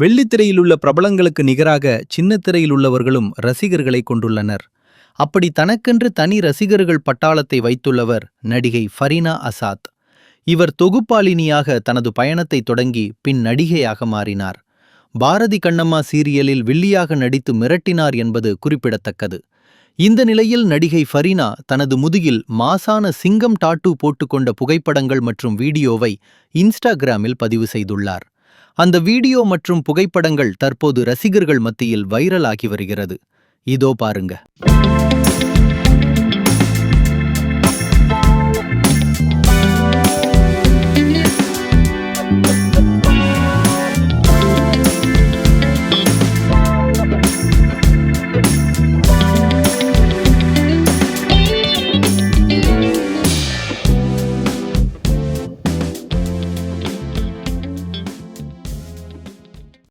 வெள்ளித்திரையில் உள்ள பிரபலங்களுக்கு நிகராக சின்னத்திரையில் உள்ளவர்களும் ரசிகர்களை கொண்டுள்ளனர். அப்படி தனக்கென்று தனி ரசிகர்கள் பட்டாளத்தை வைத்துள்ளவர் நடிகை ஃபரீனா அசாத். இவர் தொகுப்பாளினியாக தனது பயணத்தை தொடங்கி பின் நடிகையாக மாறினார். பாரதி கண்ணம்மா சீரியலில் வில்லியாக நடித்து மிரட்டினார் என்பது குறிப்பிடத்தக்கது. இந்த நிலையில் நடிகை ஃபரீனா தனது முதுகில் மாசான சிங்கம் டாட்டூ போட்டுக்கொண்ட புகைப்படங்கள் மற்றும் வீடியோவை இன்ஸ்டாகிராமில் பதிவு செய்துள்ளார். அந்த வீடியோ மற்றும் புகைப்படங்கள் தற்போது ரசிகர்கள் மத்தியில் வைரலாகி வருகிறது. இதோ பாருங்க.